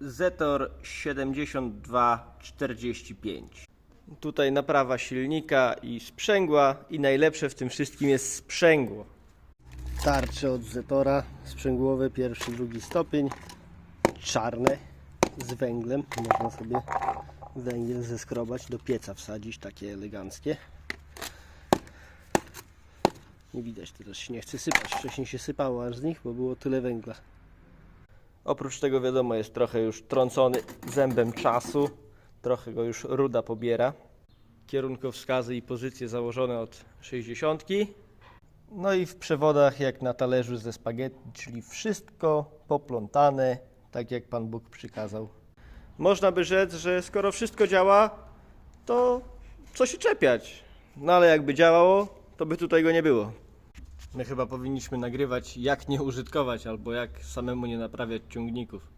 Zetor 7245. Tutaj naprawa silnika i sprzęgła i najlepsze w tym wszystkim jest sprzęgło. Tarcze od Zetora, sprzęgłowe, pierwszy, drugi stopień, czarne z węglem. Można sobie węgiel zeskrobać, do pieca wsadzić, takie eleganckie. Nie widać, teraz się nie chce sypać. Wcześniej się sypało aż z nich, bo było tyle węgla. Oprócz tego wiadomo jest trochę już trącony zębem czasu, trochę go już ruda pobiera. Kierunkowskazy i pozycje założone od 60. No i w przewodach jak na talerzu ze spaghetti, czyli wszystko poplątane, tak jak Pan Bóg przykazał. Można by rzec, że skoro wszystko działa, to co się czepiać? No ale jakby działało, to by tutaj go nie było. My chyba powinniśmy nagrywać jak nie użytkować albo jak samemu nie naprawiać ciągników.